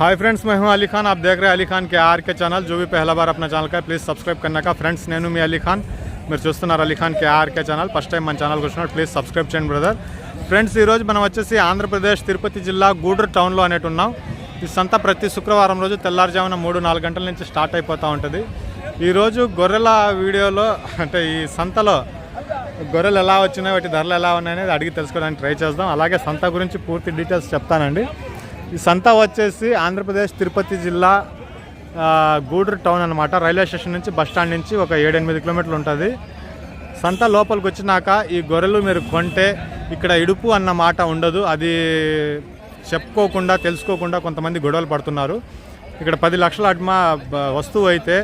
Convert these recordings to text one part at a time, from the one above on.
Hi friends मैं हूं अली खान आप देख रहे हैं अली खान के आर के चैनल जो भी पहला बार अपना ఛానల్ का ప్లీజ్ సబ్స్క్రైబ్ करने का ఫ్రెండ్స్ నేను మీ అలీ ఖాన్ మీరు చూస్తున్నారు Ali Khan K RK channel first time మన ఛానల్కి వచ్చినట్టు ప్లీజ్ సబ్స్క్రైబ్ చేయండి బ్రదర్ ఫ్రెండ్స్ ఈరోజు మనం వచ్చేసి ఆంధ్రప్రదేశ్ తిరుపతి జిల్లా గూడూరు టౌన్లో అనేటు ఉన్నాం ఈ సంత ప్రతి శుక్రవారం రోజు తెల్లారుజామున మూడు నాలుగు గంటల నుంచి స్టార్ట్ అయిపోతూ ఉంటుంది ఈరోజు గొర్రెల వీడియోలో అంటే ఈ సంతలో గొర్రెలు ఎలా వచ్చినాయి వాటి ధరలు ఎలా ఉన్నాయి అనేది అడిగి తెలుసుకోవడానికి ట్రై చేద్దాం అలాగే సంత గురించి పూర్తి డీటెయిల్స్ చెప్తానండి ఈ సంత వచ్చేసి ఆంధ్రప్రదేశ్ తిరుపతి జిల్లా గూడూరు టౌన్ అనమాట రైల్వే స్టేషన్ నుంచి బస్ స్టాండ్ నుంచి ఒక ఏడెనిమిది కిలోమీటర్లు ఉంటుంది. సంత లోపలికి వచ్చినాక ఈ గొర్రెలు మీరు కొంటే ఇక్కడ ఇడుపు అన్న మాట ఉండదు. అది చెప్పుకోకుండా తెలుసుకోకుండా కొంతమంది గొడవలు పడుతున్నారు. ఇక్కడ పది లక్షల అడ్మా వస్తువు అయితే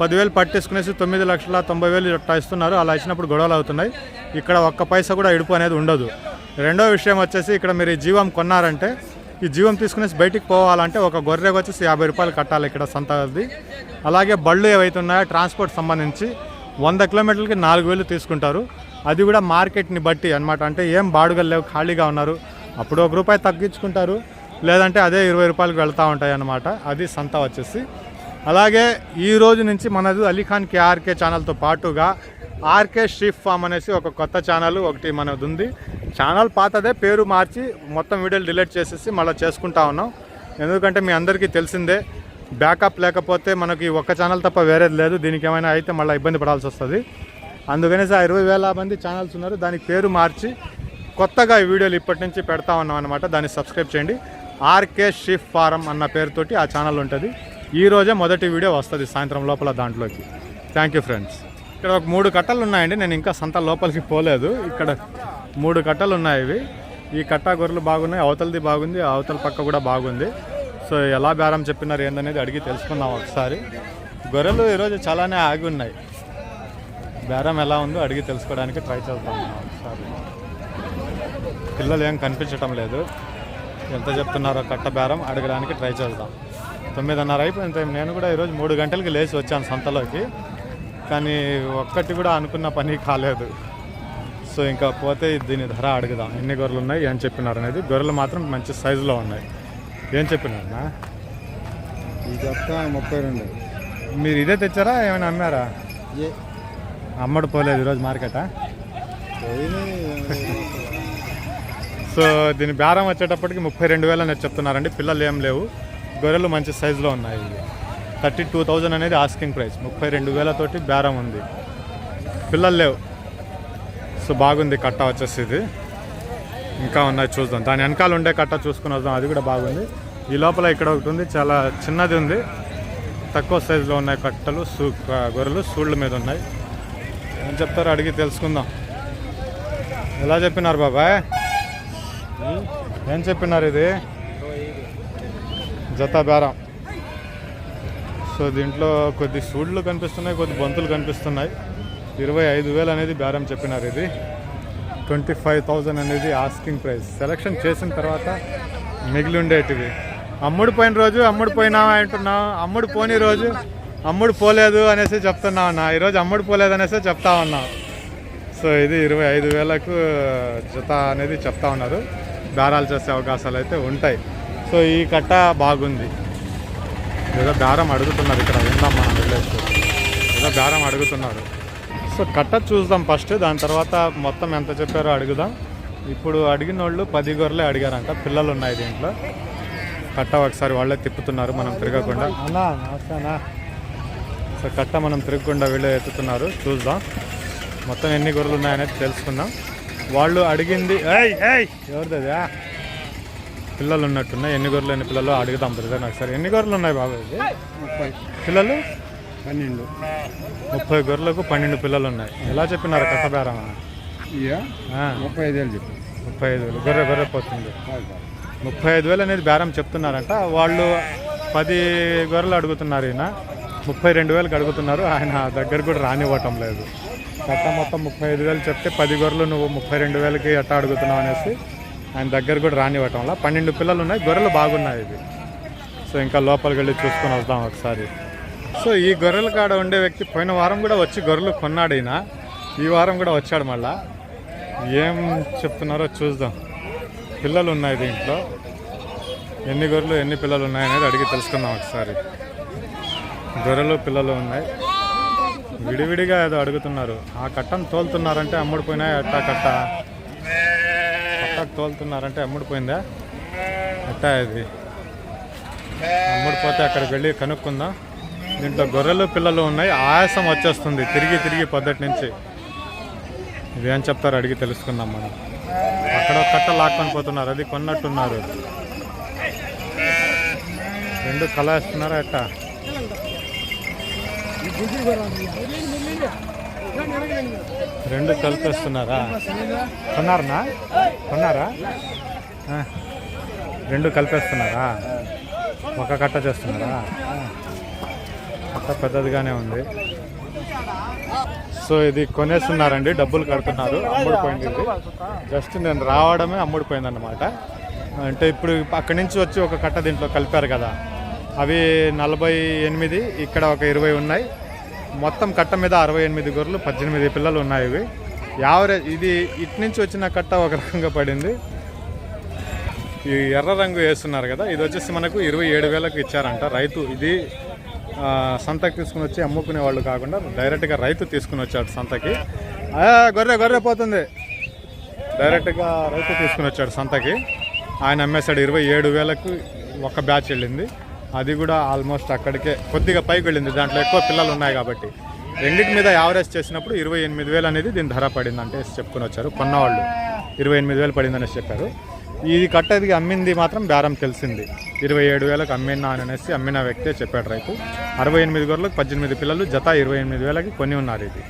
పదివేలు పట్టేసుకునేసి తొమ్మిది లక్షల తొంభై వేలు ఇస్తున్నారు. అలా ఇచ్చినప్పుడు గొడవలు అవుతున్నాయి. ఇక్కడ ఒక్క పైసా కూడా ఇడుపు అనేది ఉండదు. రెండో విషయం వచ్చేసి ఇక్కడ మీరు జీవం కొన్నారంటే ఈ జీవం తీసుకునేసి బయటికి పోవాలంటే ఒక గొర్రెకి వచ్చేసి యాభై రూపాయలు కట్టాలి ఇక్కడ సంతది. అలాగే బళ్ళు ఏవైతే ఉన్నాయో ట్రాన్స్పోర్ట్ సంబంధించి వంద కిలోమీటర్లకి నాలుగు వేలు తీసుకుంటారు. అది కూడా మార్కెట్ని బట్టి అన్నమాట. అంటే ఏం బాడుగలు లేవు ఖాళీగా ఉన్నారు. అప్పుడు ఒక రూపాయి తగ్గించుకుంటారు. లేదంటే అదే ఇరవై రూపాయలకు వెళ్తూ ఉంటాయి అన్నమాట. అది సంత వచ్చేసి. అలాగే ఈ రోజు నుంచి మనది అలీఖాన్ కేఆర్కే ఛానల్తో పాటుగా ఆర్కే షీఫ్ ఫామ్ అనేసి ఒక కొత్త ఛానల్ ఒకటి మనది. ఉంది ఛానల్ పాతదే పేరు మార్చి మొత్తం వీడియోలు డిలీట్ చేసేసి మళ్ళీ చేసుకుంటా ఉన్నాం. ఎందుకంటే మీ అందరికీ తెలిసిందే బ్యాకప్ లేకపోతే మనకి ఒక్క ఛానల్ తప్ప వేరేది లేదు. దీనికి ఏమైనా అయితే మళ్ళీ ఇబ్బంది పడాల్సి వస్తుంది. అందుకనేసి ఆ ఇరవై వేల మంది ఛానల్స్ ఉన్నారు. దానికి పేరు మార్చి కొత్తగా ఈ వీడియోలు ఇప్పటి నుంచి పెడతా ఉన్నాం అనమాట దాన్ని సబ్స్క్రైబ్ చేయండి. ఆర్కే షీఫ్ ఫారం అన్న పేరుతోటి ఆ ఛానల్ ఉంటుంది. ఈ రోజే మొదటి వీడియో వస్తుంది సాయంత్రం లోపల దాంట్లోకి. Thank you friends. ఇక్కడ ఒక మూడు కట్టలు ఉన్నాయండి. నేను ఇంకా సంత లోపలికి పోలేదు. ఇక్కడ మూడు కట్టలు ఉన్నాయి ఇవి. ఈ కట్ట గొర్రెలు బాగున్నాయి. అవతలది బాగుంది. అవతల పక్క కూడా బాగుంది. సో ఎలా బేరం చెప్పినారు ఏందనేది అడిగి తెలుసుకుందాం ఒకసారి. గొర్రెలు ఈరోజు చాలానే ఆగి ఉన్నాయి. బేరం ఎలా ఉందో అడిగి తెలుసుకోవడానికి ట్రై చేద్దాం ఒకసారి. పిల్లలు ఏం కనిపించటం లేదు. ఎంత చెప్తున్నారో కట్ట బేరం అడగడానికి ట్రై చేద్దాం. తొమ్మిదిన్నర అయిపోయింది. టైం నేను కూడా ఈరోజు మూడు గంటలకి లేచి వచ్చాను సంతలోకి. కానీ ఒక్కటి కూడా అనుకున్న పని కాలేదు. సో ఇంకా పోతే దీని ధర అడుగుదాం. ఎన్ని గొర్రెలు ఉన్నాయి ఏం చెప్పినారు అనేది. గొర్రెలు మాత్రం మంచి సైజులో ఉన్నాయి. ఏం చెప్పినారన్నా ఈ చెప్తా ముప్పై రెండు. మీరు ఇదే తెచ్చారా ఏమైనా అమ్మారా? ఏ? అమ్మడు పోలేదు ఈరోజు మార్కెటా? సో దీని బేరం వచ్చేటప్పటికి ముప్పై రెండు వేలు అనేది చెప్తున్నారండి పిల్లలు ఏం లేవు. గొర్రెలు మంచి సైజులో ఉన్నాయి. థర్టీ టూ థౌజండ్ అనేది ఆస్కింగ్ ప్రైస్ ముప్పై రెండు వేలతోటి బేరం ఉంది. పిల్లలు లేవు. సో బాగుంది కట్ట వచ్చేసి ఇది ఇంకా ఉన్నాయి చూద్దాం. దాని వెనకాల ఉండే కట్ట చూసుకుని వద్దాం. అది కూడా బాగుంది. ఈ లోపల ఇక్కడ ఒకటి ఉంది. చాలా చిన్నది ఉంది. తక్కువ సైజులో ఉన్నాయి కట్టలు సూ గొర్రెలు సూళ్ళ మీద ఉన్నాయి. ఏం చెప్తారో అడిగి తెలుసుకుందాం. ఎలా చెప్పినారు బాబాయ్? ఏం చెప్పినారు ఇది? జత బేరం. సో దీంట్లో కొద్ది సూడ్లు కనిపిస్తున్నాయి కొద్ది బంతులు కనిపిస్తున్నాయి. ఇరవై ఐదు వేలు అనేది బేరం చెప్పినారు ఇది. ట్వంటీ ఫైవ్ థౌజండ్ అనేది ఆస్కింగ్ ప్రైస్ సెలక్షన్ చేసిన తర్వాత మిగిలి ఉండేటివి. అమ్ముడు పోయిన రోజు అమ్ముడు పోయినావా అంటున్నావు అమ్ముడు పోని రోజు అమ్ముడు పోలేదు అనేసి చెప్తున్నావు అన్న. ఈరోజు అమ్ముడు పోలేదు అనేసి చెప్తా ఉన్నా. సో ఇది ఇరవై ఐదు వేలకు జత అనేది చెప్తా ఉన్నారు. బేరాలు చేసే అవకాశాలు అయితే ఉంటాయి. సో ఈ కట్ట బాగుంది. ఏదో బేరం అడుగుతున్నారు ఇక్కడ విందాం మనం వెళ్ళేసి. ఏదో బేరం అడుగుతున్నారు. సో కట్ట చూద్దాం ఫస్ట్ దాని తర్వాత మొత్తం ఎంత చెప్పారో అడుగుదాం. ఇప్పుడు అడిగిన వాళ్ళు పది గొర్రెలే అడిగారంట పిల్లలు ఉన్నాయి దీంట్లో. కట్ట ఒకసారి వాళ్ళే తిప్పుతున్నారు మనం తిరగకుండా. సో కట్ట మనం తిరగకుండా వీళ్ళే ఎత్తుతున్నారు చూద్దాం. మొత్తం ఎన్ని గొర్రెలు ఉన్నాయనేది తెలుసుకుందాం. వాళ్ళు అడిగింది ఏయ్ ఏయ్ ఎవరిదా పిల్లలు ఉన్నట్టున్నాయి. ఎన్ని గొర్రెలు ఎన్ని పిల్లలు అడుగుదాం బ్రదర్ నాకు సరే. ఎన్ని గొర్రెలు ఉన్నాయి బాబు ఇది? ముప్పై. పిల్లలు? పన్నెండు. ముప్పై గొర్రెలకు పన్నెండు పిల్లలు ఉన్నాయి. ఎలా చెప్పినారు కట్ట బేరం? ఇక ఆ, ముప్పై ఐదు వేలు చెప్పు. ముప్పై ఐదు వేలు. గొర్రె గొర్రె పోతుంది. ముప్పై ఐదు వేలు అనేది బేరం చెప్తున్నారంట. వాళ్ళు పది గొర్రెలు అడుగుతున్నారు ఈయన. ముప్పై రెండు వేలకు అడుగుతున్నారు. ఆయన దగ్గర కూడా రానివ్వటం లేదు. కట్ట మొత్తం ముప్పై ఐదు వేలు చెప్తే పది గొర్రెలు నువ్వు ముప్పై రెండు వేలకి ఎట్టా అడుగుతున్నావు అనేసి ఆయన దగ్గర కూడా రానివ్వటం వల్ల పన్నెండు పిల్లలు ఉన్నాయి గొర్రెలు బాగున్నాయి ఇది సో ఇంకా లోపలికి వెళ్ళి చూసుకొని వద్దాం ఒకసారి. సో ఈ గొర్రెల కాడ ఉండే వ్యక్తి పోయిన వారం కూడా వచ్చి గొర్రెలు కొన్నాడు ఈయన. ఈ వారం కూడా వచ్చాడు మళ్ళా. ఏం చెప్తున్నారో చూద్దాం. పిల్లలు ఉన్నాయి దీంట్లో. ఎన్ని గొర్రెలు ఎన్ని పిల్లలు ఉన్నాయనేది అడిగి తెలుసుకుందాం ఒకసారి. గొర్రెలు పిల్లలు ఉన్నాయి. విడివిడిగా ఏదో అడుగుతున్నారు. ఆ కట్టను తోలుతున్నారంటే అమ్ముడిపోయినాయి అట్టా కట్ట. కట్టకు తోలుతున్నారంటే అమ్ముడిపోయిందా అట్టా ఇది? అమ్ముడిపోతే అక్కడికి వెళ్ళి కనుక్కుందాం. దీంట్లో గొర్రెలు పిల్లలు ఉన్నాయి. ఆయాసం వచ్చేస్తుంది. తిరిగి తిరిగి పొద్దుటి నుంచి. ఇది ఏం చెప్తారు అడిగి తెలుసుకుందాం మనం. అక్కడ కట్ట లాక్కొని పోతున్నారు. అది కొన్నట్టున్నారు. రెండు కళ వేస్తున్నారా అట్ట రెండు కలిపేస్తున్నారా? కొన్నారనా? కొన్నారా? రెండు కలిపేస్తున్నారా? ఒక కట్ట చేస్తున్నారా? కట్ట పెద్దదిగానే ఉంది. సో ఇది కొనేస్తున్నారండి డబ్బులు కడుతున్నారు అమ్ముడిపోయింది ఇది. జస్ట్ నేను రావడమే అమ్ముడిపోయింది అనమాట అంటే ఇప్పుడు అక్కడి నుంచి వచ్చి ఒక కట్ట దీంట్లో కలిపారు కదా. అవి నలభై ఎనిమిది ఇక్కడ ఒక ఇరవై ఉన్నాయి. మొత్తం కట్ట మీద అరవై ఎనిమిది గొర్రెలు పద్దెనిమిది పిల్లలు ఉన్నాయి ఇవి. యావరేజ్ ఇది ఇటు నుంచి వచ్చిన కట్ట ఒక రకంగా పడింది. ఈ ఎర్ర రంగు వేస్తున్నారు కదా ఇది వచ్చేసి మనకు ఇరవై ఏడు వేలకు ఇచ్చారంట రైతు. ఇది సంతకి తీసుకుని వచ్చి అమ్ముకునే వాళ్ళు కాకుండా డైరెక్ట్గా రైతు తీసుకుని వచ్చాడు సంతకి. గొర్రె గొర్రె పోతుంది. డైరెక్ట్గా రైతు తీసుకుని వచ్చాడు సంతకి. ఆయన అమ్మేశాడు ఇరవై ఏడు వేలకు ఒక బ్యాచ్ వెళ్ళింది. అది కూడా ఆల్మోస్ట్ అక్కడికే కొద్దిగా పైకి వెళ్ళింది. దాంట్లో ఎక్కువ పిల్లలు ఉన్నాయి కాబట్టి. రెండింటి మీద యావరేజ్ చేసినప్పుడు ఇరవై ఎనిమిది వేలు అనేది దీని ధర పడింది అంటే చెప్పుకొని వచ్చారు. కొన్నవాళ్ళు ఇరవై ఎనిమిది వేలు పడిందనేసి చెప్పారు. ఇది కట్టది అమ్మింది మాత్రం బేరం తెలిసింది. ఇరవై ఏడు వేలకు అమ్మినా అని అనేసి అమ్మిన వ్యక్తే చెప్పాడు రైతు. అరవై ఎనిమిది గొర్రెలకు పద్దెనిమిది పిల్లలు జత ఇరవై ఎనిమిది వేలకి కొని ఉన్నారు ఇది.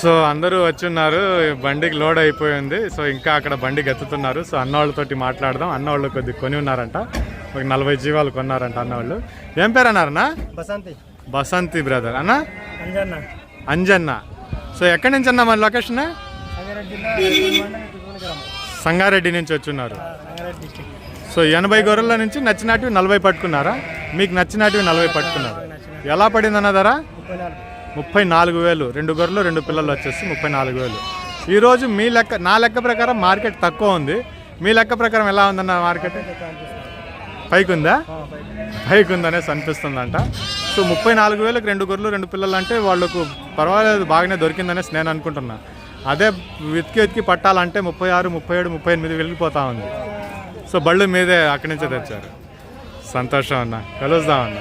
సో అందరూ వచ్చున్నారు బండికి లోడ్ అయిపోయింది. సో ఇంకా అక్కడ బండికి ఎత్తుతున్నారు సో అన్నవాళ్ళతోటి మాట్లాడదాం. అన్నవాళ్ళు కొద్దిగా కొని ఉన్నారంట. ఒక నలభై జీవాలు కొన్నారంట అన్నవాళ్ళు. ఏం పేరు అన్నారన్నా బసంతి. బసంతి బ్రదర్. అన్న? అంజన్న. అంజన్న. సో ఎక్కడి నుంచి అన్న మన లొకేషన్? సంగారెడ్డి నుంచి వచ్చున్నారు. సో ఎనభై గొర్రెల నుంచి నచ్చినటివి నలభై పట్టుకున్నారా? మీకు నచ్చినటివి నలభై పట్టుకున్నారు. ఎలా పడింది అన్న ధర? ముప్పై నాలుగు వేలు. రెండు గొర్రెలు రెండు పిల్లలు వచ్చేసి ముప్పై నాలుగు వేలు. ఈరోజు మీ లెక్క నా లెక్క ప్రకారం మార్కెట్ తక్కువ ఉంది. మీ లెక్క ప్రకారం ఎలా ఉందన్న మార్కెట్? పైకి ఉందా పైకి ఉందనేసి అనిపిస్తుందంట. సో ముప్పై నాలుగు వేలకు రెండు గొర్రెలు రెండు పిల్లలు అంటే వాళ్ళకు పర్వాలేదు బాగానే దొరికిందనేసి నేను అనుకుంటున్నా. అదే వెతికి వెతికి పట్టాలంటే ముప్పై ఆరు ముప్పై ఏడు ముప్పై ఎనిమిది వెళ్ళిపోతా ఉంది. సో బళ్ళు మీదే అక్కడి నుంచే తెచ్చారు. సంతోషం అన్న. కలుద్దాం అన్న.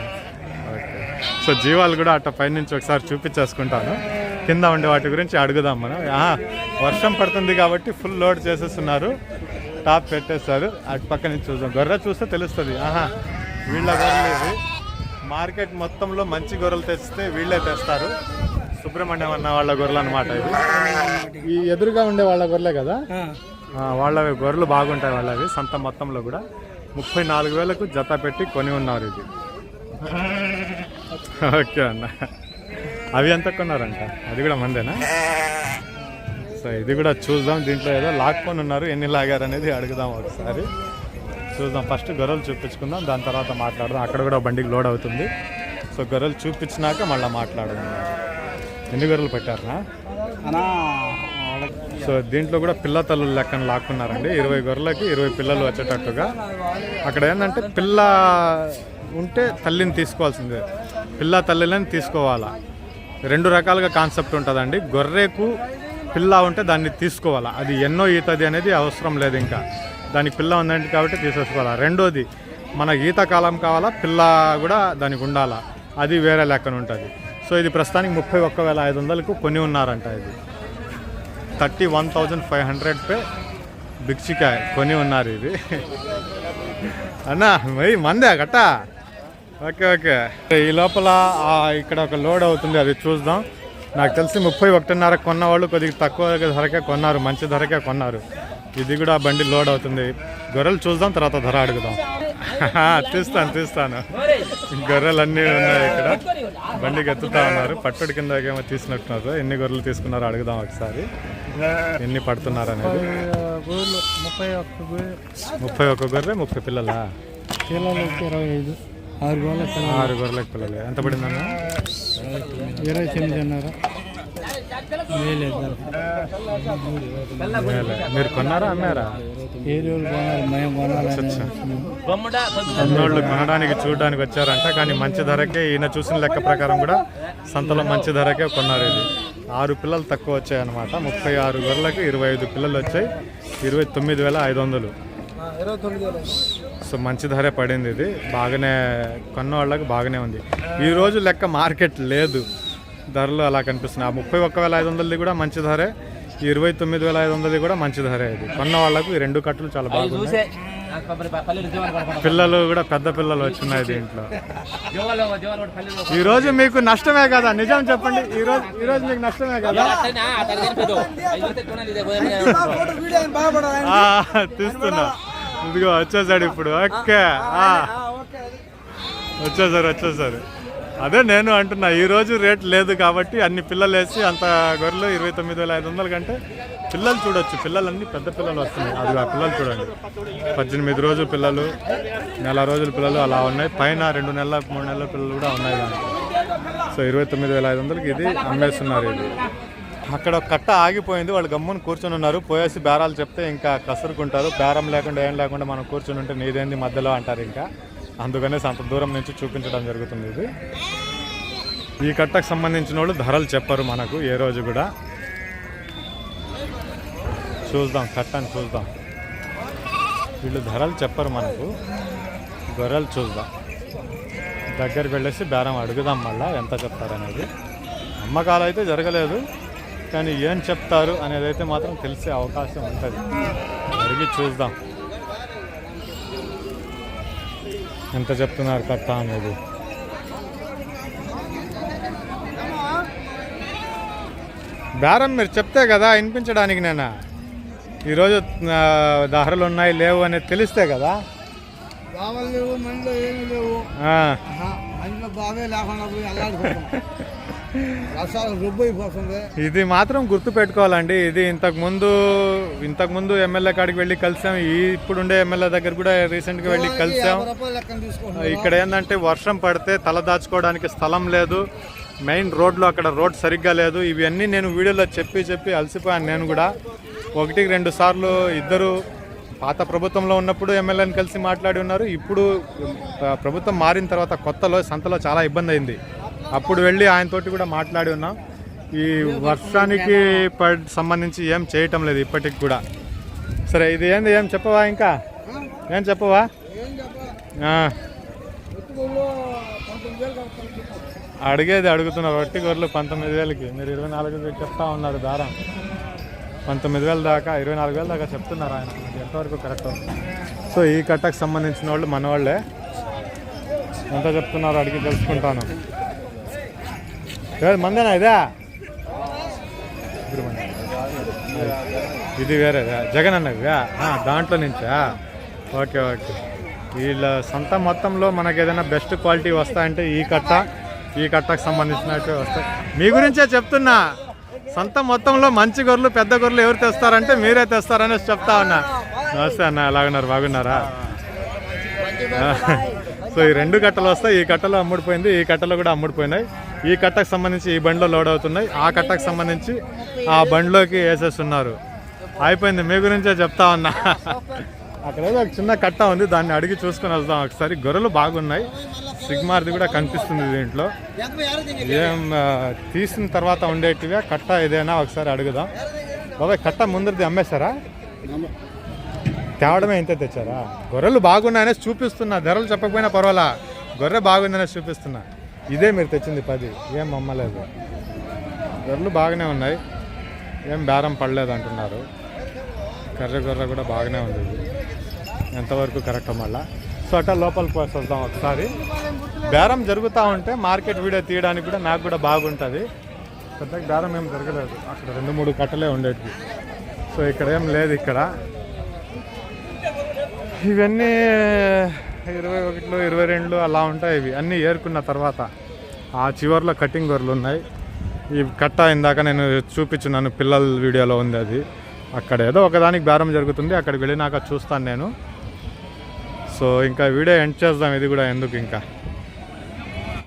ఓకే. సో జీవాలు కూడా అట్ట పైనుంచి ఒకసారి చూపించేసుకుంటాను. కింద ఉండే వాటి గురించి అడుగుదాం మనం. వర్షం పడుతుంది కాబట్టి ఫుల్ లోడ్ చేసేస్తున్నారు. టాప్ పెట్టేస్తారు. అటు పక్క నుంచి చూద్దాం. గొర్రె చూస్తే తెలుస్తుంది. ఆహా వీళ్ళ గొర్రెలు ఇది మార్కెట్ మొత్తంలో మంచి గొర్రెలు తెస్తే వీళ్ళే తెస్తారు. సుబ్రహ్మణ్యం అన్న వాళ్ళ గొర్రెలు అనమాట ఇది ఈ ఎదురుగా ఉండే వాళ్ళ గొర్రెలే కదా? ఆ, వాళ్ళవి గొర్రెలు బాగుంటాయి వాళ్ళవి సంత మొత్తంలో కూడా. ముప్పై నాలుగు వేలకు జత పెట్టి కొని ఉన్నారు ఇది. ఓకే అన్న. అవి ఎంత కొన్నారంట? అది కూడా మందేనా? సో ఇది కూడా చూద్దాం. దీంట్లో ఏదో లాక్కొని ఉన్నారు. ఎన్ని లాగారు అనేది అడుగుదాం ఒకసారి. చూద్దాం. ఫస్ట్ గొర్రెలు చూపించుకుందాం. దాని తర్వాత మాట్లాడదాం. అక్కడ కూడా బండికి లోడ్ అవుతుంది. సో గొర్రెలు చూపించినాక మళ్ళీ మాట్లాడదాం. ఎన్ని గొర్రెలు పెట్టారా సో దీంట్లో కూడా పిల్ల తల్లుల లెక్కన లాక్కున్నారండి. ఇరవై గొర్రెలకి ఇరవై పిల్లలు వచ్చేటట్టుగా. అక్కడ ఏంటంటే పిల్ల ఉంటే తల్లిని తీసుకోవాల్సిందే. పిల్ల తల్లిని తీసుకోవాలా. రెండు రకాలుగా కాన్సెప్ట్ ఉంటుందండి. గొర్రెకు పిల్ల ఉంటే దాన్ని తీసుకోవాలా? అది ఎన్నో ఈతది అనేది అవసరం లేదు ఇంకా. దానికి పిల్ల ఉందంటే కాబట్టి తీసేసుకోవాలా? రెండోది మన ఈత కాలం కావాలా? పిల్ల కూడా దానికి ఉండాలా? అది వేరే లెక్కన ఉంటుంది. సో ఇది ప్రస్తుతానికి ముప్పై ఒక్క వేల ఐదు వందలకు కొని ఉన్నారంట ఇది. Thirty one thousand five hundred pay బిక్సికాయ కొని ఉన్నారు ఇది. అన్నా మరి మందే గట్ట? Okay okay. ఈ లోపల ఇక్కడ ఒక లోడ్ అవుతుంది అది చూద్దాం. నాకు తెలిసి ముప్పై ఒకటిన్నర కొన్న వాళ్ళు కొద్దిగా తక్కువ ధరకే కొన్నారు మంచి ధరకే కొన్నారు. ఇది కూడా బండి లోడ్ అవుతుంది. గొర్రెలు చూద్దాం తర్వాత ధర అడుగుదాం. తీస్తాను తీస్తాను. గొర్రెలు అన్నీ ఉన్నాయి ఇక్కడ. బండికి ఎత్తుతా ఉన్నారు. పట్టుడి కింద ఏమో తీసినట్టున్నారు. ఎన్ని గొర్రెలు తీసుకున్నారో అడుగుదాం ఒకసారి. ఎన్ని పడుతున్నారు అనేది. ముప్పై ఒక్క గొర్రె ముప్పై పిల్లలా? పిల్లలకి ఇరవై ఐదు. ఆరు గోళ్ళ ఆరు గొర్రెలకు పిల్లలు. ఎంత పడిందన్న ఇరవై తొమ్మిది అన్నారు. మీరు కొన్నారా అమ్మారా? మేము కొనాలని అన్నోళ్ళు కొనడానికి చూడడానికి వచ్చారంట కానీ మంచి ధరకే ఈయన చూసిన లెక్క ప్రకారం కూడా సంతలో మంచి ధరకే కొన్నారు ఇది. ఆరు పిల్లలు తక్కువ వచ్చాయి అనమాట ముప్పై ఆరు గొర్రెలకు ఇరవై ఐదు పిల్లలు వచ్చాయి. ఇరవై తొమ్మిది వేల ఐదు వందలు. ఇరవై తొమ్మిది సో మంచి ధరే పడింది ఇది. బాగానే కొన్న వాళ్ళకి బాగానే ఉంది. ఈ రోజు లెక్క మార్కెట్ లేదు. ధరలు అలా కనిపిస్తున్నాయి. ఆ ముప్పై ఒక్క వేల ఐదు వందలది కూడా మంచి ధరే. ఇరవై తొమ్మిది వేల ఐదు వందలది కూడా మంచి ధరే ఇది. కొన్న వాళ్ళకు ఈ రెండు కట్టలు చాలా బాగున్నాయి. పిల్లలు కూడా పెద్ద పిల్లలు వచ్చినాయి దీంట్లో. ఈ రోజు మీకు నష్టమే కదా? నిజం చెప్పండి. ఈ రోజు ఈ రోజు మీకు నష్టమే కదా? తీస్తున్నా. ఇదిగో వచ్చేసాడు ఇప్పుడు. ఓకే. వచ్చేసారు వచ్చేసారు. అదే నేను అంటున్నా ఈ రోజు రేట్ లేదు కాబట్టి అన్ని పిల్లలు వేసి అంత గొర్రెలు ఇరవై తొమ్మిది వేల ఐదు వందల కంటే పిల్లలు చూడొచ్చు. పిల్లలన్నీ పెద్ద పిల్లలు వస్తున్నాయి. అది ఆ పిల్లలు చూడండి. పద్దెనిమిది రోజుల పిల్లలు నెల రోజుల పిల్లలు అలా ఉన్నాయి. పైన రెండు నెలల మూడు నెలల పిల్లలు కూడా ఉన్నాయి దాంట్లో. సో ఇరవై తొమ్మిది వేల ఐదు వందలకి ఇది అమ్మేస్తున్నారు ఇది. అక్కడ ఒక కట్ట ఆగిపోయింది. వాళ్ళు గమ్మున కూర్చొని ఉన్నారు. పోయేసి బేరాలు చెప్తే ఇంకా కసురుకుంటారు. బేరం లేకుండా ఏం లేకుండా మనం కూర్చొని ఉంటే నీదేంది మధ్యలో అంటారు ఇంకా. అందుకనేసి అంత దూరం నుంచి చూపించడం జరుగుతుంది ఇది. ఈ కట్టకు సంబంధించిన వాళ్ళు ధరలు చెప్పరు మనకు ఏ రోజు కూడా. చూద్దాం కట్టని చూద్దాం. వీళ్ళు ధరలు చెప్పరు మనకు. గొర్రెలు చూద్దాం. దగ్గరికి వెళ్ళేసి బేరం అడుగుదాం మళ్ళీ ఎంత చెప్తారనేది. అమ్మకాలు అయితే జరగలేదు. కానీ ఏం చెప్తారు అనేది అయితే మాత్రం తెలిసే అవకాశం ఉంటుంది. అడిగి చూద్దాం. ఎంత చెప్తున్నారు కట్ట అనేది? బేరం మీరు చెప్తే కదా వినిపించడానికి నేను? ఈరోజు ఆ, ధరలు ఉన్నాయి లేవు అనేది తెలిస్తే కదా? లేవు లేవు. లేకుండా పోయి ఇది మాత్రం గుర్తు పెట్టుకోవాలండి ఇది ఇంతకు ముందు ఇంతకు ముందు ఎమ్మెల్యే కాడికి వెళ్ళి కలిసాం. ఈ ఇప్పుడుండే ఎమ్మెల్యే దగ్గర కూడా రీసెంట్గా వెళ్ళి కలిసాం. ఇక్కడ ఏంటంటే వర్షం పడితే తల దాచుకోవడానికి స్థలం లేదు. మెయిన్ రోడ్లో అక్కడ రోడ్ సరిగ్గా లేదు. ఇవన్నీ నేను వీడియోలో చెప్పి చెప్పి అలసిపోయాను నేను కూడా. ఒకటికి రెండు సార్లు ఇద్దరు పాత ప్రభుత్వంలో ఉన్నప్పుడు ఎమ్మెల్యేని కలిసి మాట్లాడి ఉన్నారు. ఇప్పుడు ప్రభుత్వం మారిన తర్వాత కొత్తలో సంతలో చాలా ఇబ్బంది అయింది. అప్పుడు వెళ్ళి ఆయనతోటి కూడా మాట్లాడి ఉన్నాం. ఈ వర్షానికి సంబంధించి ఏం చేయటం లేదు ఇప్పటికి కూడా. సరే ఇది ఏంది? ఏం చెప్పవా ఇంకా? ఏం చెప్పవా? అడిగేది అడుగుతున్నారు వట్టి గొర్రెలు పంతొమ్మిది వేలకి. మీరు ఇరవై నాలుగు వేలు చెప్తా ఉన్నారు దారం. పంతొమ్మిది వేల దాకా ఇరవై నాలుగు వేల దాకా చెప్తున్నారు ఆయన. ఎంతవరకు కరెక్ట్. సో ఈ కట్టకు సంబంధించిన వాళ్ళు మన వాళ్ళే ఎంత చెప్తున్నారో అడిగి తెలుసుకుంటాను. ఏది మందేనా ఇదే. ఇది వేరే జగన్ అన్నవి దాంట్లో నుంచా? Okay okay. వీళ్ళ సొంత మొత్తంలో మనకి ఏదైనా బెస్ట్ క్వాలిటీ వస్తాయంటే ఈ కట్ట ఈ కట్టకు సంబంధించినట్టు వస్తాయి. మీ గురించే చెప్తున్నా. సొంత మొత్తంలో మంచి గొర్రెలు పెద్ద గొర్రెలు ఎవరు తెస్తారంటే మీరే తెస్తారనేసి చెప్తా ఉన్నా. నమస్తే అన్న ఎలాగున్నారు? బాగున్నారా? సో ఈ రెండు కట్టలు వస్తాయి. ఈ కట్టలో అమ్ముడిపోయింది ఈ కట్టలో కూడా అమ్ముడిపోయినాయి ఈ కట్టకు సంబంధించి ఈ బండిలో లోడ్ అవుతున్నాయి. ఆ కట్టకు సంబంధించి ఆ బండిలోకి వేసేస్తున్నారు అయిపోయింది. మీ గురించే చెప్తా ఉన్నా. అక్కడ ఏదో ఒక చిన్న కట్ట ఉంది. దాన్ని అడిగి చూసుకొని వద్దాం ఒకసారి గొర్రెలు బాగున్నాయి. సిగ్మార్ది కూడా కనిపిస్తుంది దీంట్లో. ఏం తీసిన తర్వాత ఉండేటివే. కట్ట ఏదైనా ఒకసారి అడుగుదాం. బాబాయ్ కట్ట ముందరిది అమ్మేశారా? తేవడమే ఇంత తెచ్చారా? గొర్రెలు బాగున్నాయనేసి చూపిస్తున్నా. ధరలు చెప్పకపోయినా పర్వాలా? గొర్రె బాగుందనేసి చూపిస్తున్నా. ఇదే మీరు తెచ్చింది పది. ఏం అమ్మలేదు. గొర్రెలు బాగానే ఉన్నాయి. ఏం బేరం పడలేదు అంటున్నారు. కర్ర గొర్రె కూడా బాగానే ఉంది. ఎంతవరకు కరెక్ట్ మళ్ళా? సో అట్లా లోపలికి వస్తాం ఒకసారి. బేరం జరుగుతూ ఉంటే మార్కెట్ వీడియో తీయడానికి కూడా నాకు కూడా బాగుంటుంది. పెద్దగా బేరం ఏం జరగలేదు. అక్కడ రెండు మూడు కట్టలే ఉండేటివి. సో ఇక్కడ ఏం లేదు ఇక్కడ. ఇవన్నీ ఇరవై ఒకటిలో ఇరవై రెండులో అలా ఉంటాయి ఇవి. అన్నీ ఏరుకున్న తర్వాత ఆ చివర్లో కటింగ్ గొర్రెలు ఉన్నాయి. ఈ కట్ట ఇందాక నేను చూపించున్నాను పిల్లల వీడియోలో ఉంది అది. అక్కడ ఏదో ఒకదానికి బేరం జరుగుతుంది అక్కడికి వెళ్ళినాక చూస్తాను నేను. సో ఇంకా వీడియో ఎండ్ చేద్దాం ఇది కూడా ఎందుకు ఇంకా?